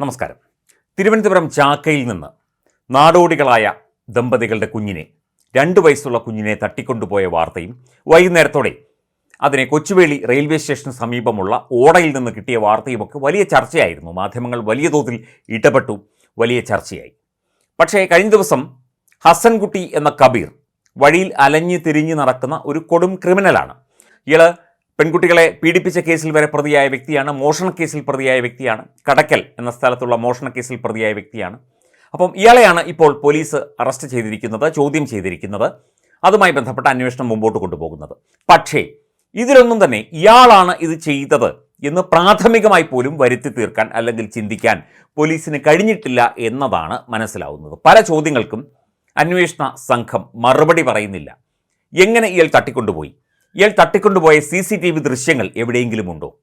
നമസ്കാരം. തിരുവനന്തപുരം ചാക്കയിൽ നിന്ന് നാടോടികളായ ദമ്പതികളുടെ കുഞ്ഞിനെ രണ്ട് വയസ്സുള്ള കുഞ്ഞിനെ തട്ടിക്കൊണ്ടുപോയ വാർത്തയും വൈകുന്നേരത്തോടെ അതിനെ കൊച്ചുവേളി റെയിൽവേ സ്റ്റേഷന് സമീപമുള്ള ഓടയിൽ നിന്ന് കിട്ടിയ വാർത്തയുമൊക്കെ വലിയ ചർച്ചയായിരുന്നു. മാധ്യമങ്ങൾ വലിയ തോതിൽ ഇടപെട്ടു വലിയ ചർച്ചയായി. പക്ഷേ കഴിഞ്ഞ ദിവസം ഹസൻകുട്ടി എന്ന കബീർ വഴിയിൽ അലഞ്ഞു തിരിഞ്ഞു നടക്കുന്ന ഒരു കൊടും ക്രിമിനലാണ്. ഇയാൾ പെൺകുട്ടികളെ പീഡിപ്പിച്ച കേസിൽ വരെ പ്രതിയായ വ്യക്തിയാണ് മോഷണ കേസിൽ പ്രതിയായ വ്യക്തിയാണ് കടക്കൽ എന്ന സ്ഥലത്തുള്ള മോഷണ കേസിൽ പ്രതിയായ വ്യക്തിയാണ്. അപ്പം ഇയാളെയാണ് ഇപ്പോൾ പോലീസ് അറസ്റ്റ് ചെയ്തിരിക്കുന്നത് ചോദ്യം ചെയ്തിരിക്കുന്നത്. അതുമായി ബന്ധപ്പെട്ട അന്വേഷണം മുമ്പോട്ട് കൊണ്ടുപോകുന്നത്. പക്ഷേ ഇതിലൊന്നും തന്നെ ഇയാളാണ് ഇത് ചെയ്തത് എന്ന് പ്രാഥമികമായി പോലും വരുത്തി തീർക്കാൻ അല്ലെങ്കിൽ ചിന്തിക്കാൻ പോലീസിന് കഴിഞ്ഞിട്ടില്ല എന്നതാണ് മനസ്സിലാവുന്നത്. പല ചോദ്യങ്ങൾക്കും അന്വേഷണ സംഘം മറുപടി പറയുന്നില്ല. എങ്ങനെ ഇയാൾ തട്ടിക്കൊണ്ടുപോയി? ഇയാൾ തട്ടിക്കൊണ്ടുപോയ സി സി ടി വി ദൃശ്യങ്ങൾ എവിടെയെങ്കിലും ഉണ്ടോ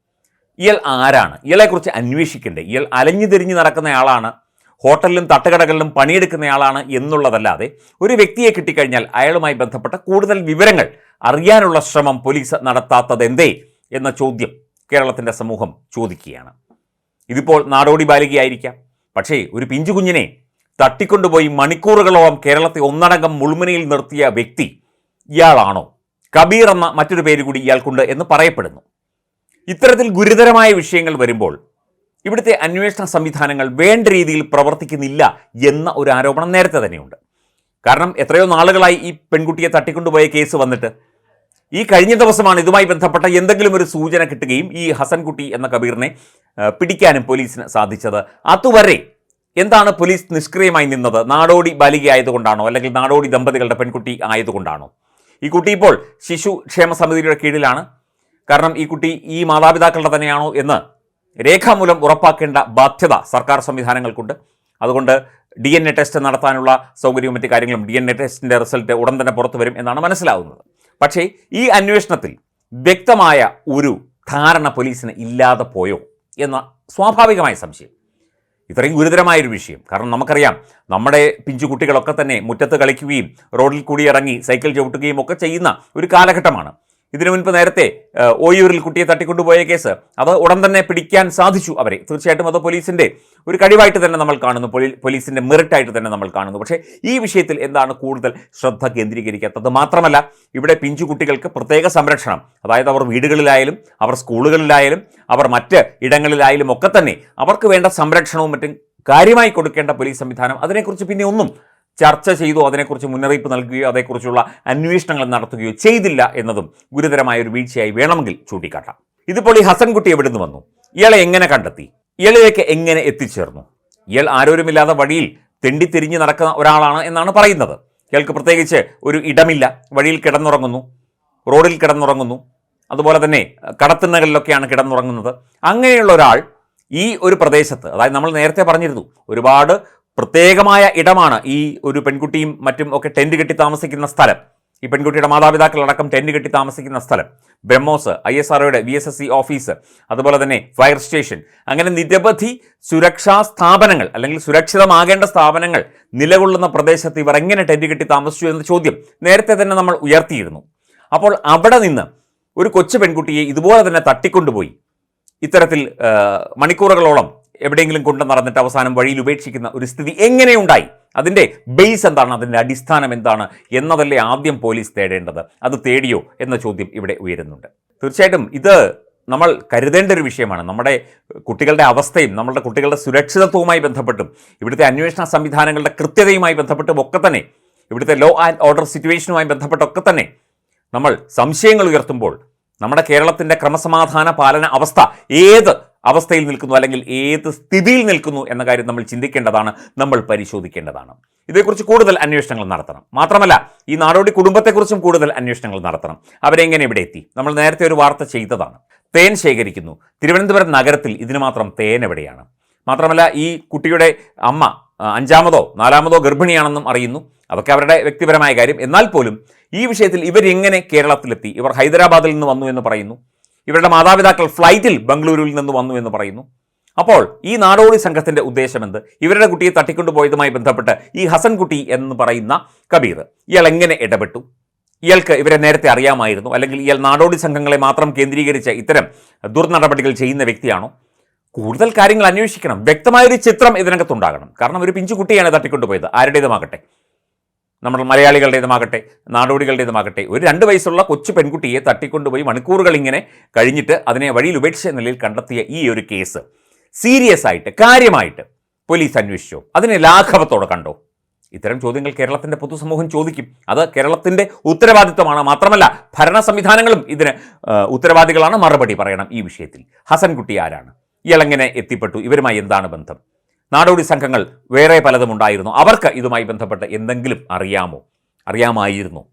ഇയാൾ ആരാണ്? ഇയാളെക്കുറിച്ച് അന്വേഷിക്കണ്ടേ? ഇയാൾ അലഞ്ഞു തിരിഞ്ഞു നടക്കുന്നയാളാണ് ഹോട്ടലിലും തട്ടുകടകളിലും പണിയെടുക്കുന്നയാളാണ് എന്നുള്ളതല്ലാതെ ഒരു വ്യക്തിയെ കിട്ടിക്കഴിഞ്ഞാൽ അയാളുമായി ബന്ധപ്പെട്ട കൂടുതൽ വിവരങ്ങൾ അറിയാനുള്ള ശ്രമം പോലീസ് നടത്താത്തത് എന്തേ എന്ന ചോദ്യം കേരളത്തിന്റെ സമൂഹം ചോദിക്കുകയാണ്. ഇതിപ്പോൾ നാടോടി ബാലികയായിരിക്കാം. പക്ഷേ ഒരു പിഞ്ചു കുഞ്ഞിനെ തട്ടിക്കൊണ്ടുപോയി മണിക്കൂറുകളോളം കേരളത്തെ ഒന്നടങ്കം മുൾമുനയിൽ നിർത്തിയ വ്യക്തി ഇയാളാണോ? കബീർ എന്ന മറ്റൊരു പേര് കൂടി ഇയാൾക്കുണ്ട് എന്ന് പറയപ്പെടുന്നു. ഇത്തരത്തിൽ ഗുരുതരമായ വിഷയങ്ങൾ വരുമ്പോൾ ഇവിടുത്തെ അന്വേഷണ സംവിധാനങ്ങൾ വേണ്ട രീതിയിൽ പ്രവർത്തിക്കുന്നില്ല എന്ന ഒരു ആരോപണം നേരത്തെ തന്നെയുണ്ട്. കാരണം എത്രയോ നാളുകളായി ഈ പെൺകുട്ടിയെ തട്ടിക്കൊണ്ടുപോയ കേസ് വന്നിട്ട് ഈ കഴിഞ്ഞ ദിവസമാണ് ഇതുമായി ബന്ധപ്പെട്ട എന്തെങ്കിലും ഒരു സൂചന കിട്ടുകയും ഈ ഹസൻകുട്ടി എന്ന കബീറിനെ പിടിക്കാനും പോലീസിന് സാധിച്ചത്. അതുവരെ എന്താണ് പോലീസ് നിഷ്ക്രിയമായി നിന്നത്? നാടോടി ബാലികയായതുകൊണ്ടാണോ? അല്ലെങ്കിൽ നാടോടി ദമ്പതികളുടെ പെൺകുട്ടി ആയതുകൊണ്ടാണോ? ഈ കുട്ടി ഇപ്പോൾ ശിശു ക്ഷേമ സമിതിയുടെ കീഴിലാണ്. കാരണം ഈ കുട്ടി ഈ മാതാപിതാക്കളുടെ തന്നെയാണോ എന്ന് രേഖാമൂലം ഉറപ്പാക്കേണ്ട ബാധ്യത സർക്കാർ സംവിധാനങ്ങൾക്കുണ്ട്. അതുകൊണ്ട് ഡി എൻ എ ടെസ്റ്റ് നടത്താനുള്ള സൗകര്യവും മറ്റു കാര്യങ്ങളും ഡി എൻ എ ടെസ്റ്റിന്റെ റിസൾട്ട് ഉടൻ തന്നെ പുറത്തു വരും എന്നാണ് മനസ്സിലാവുന്നത്. പക്ഷേ ഈ അന്വേഷണത്തിൽ വ്യക്തമായ ഒരു ധാരണ പോലീസിന് ഇല്ലാതെ പോയോ എന്ന സ്വാഭാവികമായ സംശയം. ഇത്രയും ഗുരുതരമായൊരു വിഷയം. കാരണം നമുക്കറിയാം നമ്മുടെ പിഞ്ചു കുട്ടികളൊക്കെ തന്നെ മുറ്റത്ത് കളിക്കുകയും റോഡിൽ കൂടി ഇറങ്ങി സൈക്കിൾ ചവിട്ടുകയും ഒക്കെ ചെയ്യുന്ന ഒരു കാലഘട്ടമാണ്. ഇതിനു മുൻപ് നേരത്തെ ഓയൂരിൽ കുട്ടിയെ തട്ടിക്കൊണ്ടുപോയ കേസ്. അത് ഉടൻ തന്നെ പിടിക്കാൻ സാധിച്ചു അവരെ. തീർച്ചയായിട്ടും അത് പോലീസിന്റെ ഒരു കഴിവായിട്ട് തന്നെ നമ്മൾ കാണുന്നു. പോലീ- പോലീസിന്റെ മെറിറ്റായിട്ട് തന്നെ നമ്മൾ കാണുന്നു. പക്ഷേ ഈ വിഷയത്തിൽ എന്താണ് കൂടുതൽ ശ്രദ്ധ കേന്ദ്രീകരിക്കാത്തത്? മാത്രമല്ല ഇവിടെ പിഞ്ചു കുട്ടികൾക്ക് പ്രത്യേക സംരക്ഷണം. അതായത് അവർ വീടുകളിലായാലും അവർ സ്കൂളുകളിലായാലും അവർ മറ്റ് ഇടങ്ങളിലായാലും ഒക്കെ തന്നെ അവർക്ക് വേണ്ട സംരക്ഷണവും മറ്റും കാര്യമായി കൊടുക്കേണ്ട പോലീസ് സംവിധാനം അതിനെക്കുറിച്ച് പിന്നെ ഒന്നും ചർച്ച ചെയ്തോ അതിനെക്കുറിച്ച് മുന്നറിയിപ്പ് നൽകുകയോ അതേക്കുറിച്ചുള്ള അന്വേഷണങ്ങൾ നടത്തുകയോ ചെയ്തില്ല എന്നതും ഗുരുതരമായ ഒരു വീഴ്ചയായി വേണമെങ്കിൽ ചൂണ്ടിക്കാട്ടാം. ഇതിപ്പോൾ ഈ ഹസൻകുട്ടി എവിടെ നിന്ന് വന്നു? ഇയാളെ എങ്ങനെ കണ്ടെത്തി? ഇയാളിലേക്ക് എങ്ങനെ എത്തിച്ചേർന്നു? ഇയാൾ ആരോരുമില്ലാതെ വഴിയിൽ തെണ്ടിത്തിരിഞ്ഞ് നടക്കുന്ന ഒരാളാണ് എന്നാണ് പറയുന്നത്. ഇയാൾക്ക് പ്രത്യേകിച്ച് ഒരു ഇടമില്ല. വഴിയിൽ കിടന്നുറങ്ങുന്നു. റോഡിൽ കിടന്നുറങ്ങുന്നു. അതുപോലെ തന്നെ കടത്തിണ്ണകളിലൊക്കെയാണ് കിടന്നുറങ്ങുന്നത്. അങ്ങനെയുള്ള ഒരാൾ ഈ ഒരു പ്രദേശത്ത് അതായത് നമ്മൾ നേരത്തെ പറഞ്ഞിരുന്നു ഒരുപാട് പ്രത്യേകമായ ഇടമാണ് ഈ ഒരു പെൺകുട്ടിയും മറ്റും ഒക്കെ ടെന്റ് കെട്ടി താമസിക്കുന്ന സ്ഥലം. ഈ പെൺകുട്ടിയുടെ മാതാപിതാക്കളടക്കം ടെന്റ് കെട്ടി താമസിക്കുന്ന സ്ഥലം. BrahMos I S ആർഒയുടെ V S S C office അതുപോലെ തന്നെ ഫയർ സ്റ്റേഷൻ. അങ്ങനെ നിരവധി സുരക്ഷാ സ്ഥാപനങ്ങൾ അല്ലെങ്കിൽ സുരക്ഷിതമാകേണ്ട സ്ഥാപനങ്ങൾ നിലകൊള്ളുന്ന പ്രദേശത്ത് ഇവർ എങ്ങനെ ടെന്റ് കെട്ടി താമസിച്ചു എന്ന ചോദ്യം നേരത്തെ തന്നെ നമ്മൾ ഉയർത്തിയിരുന്നു. അപ്പോൾ അവിടെ നിന്ന് ഒരു കൊച്ചു പെൺകുട്ടിയെ ഇതുപോലെ തന്നെ തട്ടിക്കൊണ്ടുപോയി. ഇത്തരത്തിൽ മണിക്കൂറുകളോളം എവിടെയെങ്കിലും കൊണ്ടു നടന്നിട്ട് അവസാനം വഴിയിൽ ഉപേക്ഷിക്കുന്ന ഒരു സ്ഥിതി എങ്ങനെയുണ്ടായി അതിന്റെ ബേസ് എന്താണ്? അതിന്റെ അടിസ്ഥാനം എന്താണ്? എന്നതല്ലേ ആദ്യം പോലീസ് തേടേണ്ടത്? അത് തേടിയോ എന്ന ചോദ്യം ഇവിടെ ഉയരുന്നുണ്ട്. തീർച്ചയായിട്ടും ഇത് നമ്മൾ കരുതേണ്ട ഒരു വിഷയമാണ്. നമ്മുടെ കുട്ടികളുടെ അവസ്ഥയും നമ്മളുടെ കുട്ടികളുടെ സുരക്ഷിതത്വവുമായി ബന്ധപ്പെട്ടും ഇവിടുത്തെ അന്വേഷണ സംവിധാനങ്ങളുടെ കൃത്യതയുമായി ബന്ധപ്പെട്ടും ഒക്കെ തന്നെ ഇവിടുത്തെ ലോ ആൻഡ് ഓർഡർ സിറ്റുവേഷനുമായി ബന്ധപ്പെട്ടൊക്കെ തന്നെ നമ്മൾ സംശയങ്ങൾ ഉയർത്തുമ്പോൾ നമ്മുടെ കേരളത്തിന്റെ ക്രമസമാധാന പാലന അവസ്ഥ ഏത് അവസ്ഥയിൽ നിൽക്കുന്നു അല്ലെങ്കിൽ ഏത് സ്ഥിതിയിൽ നിൽക്കുന്നു എന്ന കാര്യം നമ്മൾ ചിന്തിക്കേണ്ടതാണ് നമ്മൾ പരിശോധിക്കേണ്ടതാണ്. ഇതേക്കുറിച്ച് കൂടുതൽ അന്വേഷണങ്ങൾ നടത്തണം. മാത്രമല്ല ഈ നാടോടി കുടുംബത്തെക്കുറിച്ചും കൂടുതൽ അന്വേഷണങ്ങൾ നടത്തണം. അവരെങ്ങനെ ഇവിടെ എത്തി? നമ്മൾ നേരത്തെ ഒരു വാർത്ത ചെയ്തതാണ്. തേൻ ശേഖരിക്കുന്നു. തിരുവനന്തപുരം നഗരത്തിൽ ഇതിന് മാത്രം തേൻ എവിടെയാണ്? മാത്രമല്ല ഈ കുട്ടിയുടെ അമ്മ അഞ്ചാമതോ നാലാമതോ ഗർഭിണിയാണെന്നും അറിയുന്നു. അതൊക്കെ അവരുടെ വ്യക്തിപരമായ കാര്യം. എന്നാൽ പോലും ഈ വിഷയത്തിൽ ഇവരെങ്ങനെ കേരളത്തിലെത്തി? ഇവർ ഹൈദരാബാദിൽ നിന്ന് വന്നു എന്ന് പറയുന്നു. ഇവരുടെ മാതാപിതാക്കൾ ഫ്ലൈറ്റിൽ ബംഗളൂരുവിൽ നിന്ന് വന്നു എന്ന് പറയുന്നു. അപ്പോൾ ഈ നാടോടി സംഘത്തിന്റെ ഉദ്ദേശമെന്ത്? ഇവരുടെ കുട്ടിയെ തട്ടിക്കൊണ്ടുപോയതുമായി ബന്ധപ്പെട്ട് ഈ ഹസൻകുട്ടി എന്ന് പറയുന്ന കബീർ ഇയാൾ എങ്ങനെ ഇടപെട്ടു? ഇയാൾക്ക് ഇവരെ നേരത്തെ അറിയാമായിരുന്നു. അല്ലെങ്കിൽ ഇയാൾ നാടോടി സംഘങ്ങളെ മാത്രം കേന്ദ്രീകരിച്ച് ഇത്തരം ദുർനടപടികൾ ചെയ്യുന്ന വ്യക്തിയാണോ? കൂടുതൽ കാര്യങ്ങൾ അന്വേഷിക്കണം. വ്യക്തമായൊരു ചിത്രം ഇതിനകത്തുണ്ടാകണം. കാരണം ഒരു പിഞ്ചു കുട്ടിയാണ് തട്ടിക്കൊണ്ടുപോയത്. ആരുടേതുമാകട്ടെ. നമ്മൾ മലയാളികളുടേതുമാകട്ടെ നാടോടികളുടേതുമാകട്ടെ ഒരു രണ്ട് വയസ്സുള്ള കൊച്ചു പെൺകുട്ടിയെ തട്ടിക്കൊണ്ടുപോയി മണിക്കൂറുകൾ ഇങ്ങനെ കഴിഞ്ഞിട്ട് അതിനെ വഴിയിൽ ഉപേക്ഷിച്ച നിലയിൽ കണ്ടെത്തിയ ഈ ഒരു കേസ്. സീരിയസ് ആയിട്ട് കാര്യമായിട്ട് പോലീസ് അന്വേഷിച്ചോ. അതിനെ ലാഘവത്തോടെ കണ്ടോ? ഇത്തരം ചോദ്യങ്ങൾ കേരളത്തിന്റെ പൊതുസമൂഹം ചോദിക്കും. അത് കേരളത്തിന്റെ ഉത്തരവാദിത്വമാണ് മാത്രമല്ല ഭരണ സംവിധാനങ്ങളും ഇതിന് ഉത്തരവാദികളാണ് മറുപടി പറയണം ഈ വിഷയത്തിൽ. ഹസൻകുട്ടി ആരാണ്? ഇയാളെങ്ങനെ എത്തിപ്പെട്ടു? ഇവരുമായി എന്താണ് ബന്ധം? നാടോടി സംഘങ്ങൾ വേറെ പലതും ഉണ്ടായിരുന്നു. അവർക്ക് ഇതുമായി ബന്ധപ്പെട്ട് എന്തെങ്കിലും അറിയാമോ? അറിയാമായിരുന്നു.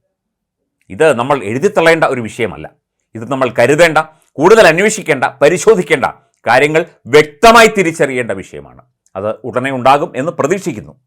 ഇത് നമ്മൾ എഴുതിത്തള്ളേണ്ട ഒരു വിഷയമല്ല. ഇത് നമ്മൾ കരുതേണ്ട കൂടുതൽ അന്വേഷിക്കേണ്ട പരിശോധിക്കേണ്ട കാര്യങ്ങൾ വ്യക്തമായി തിരിച്ചറിയേണ്ട വിഷയമാണ്. അത് ഉടനെ ഉണ്ടാകും എന്ന് പ്രതീക്ഷിക്കുന്നു.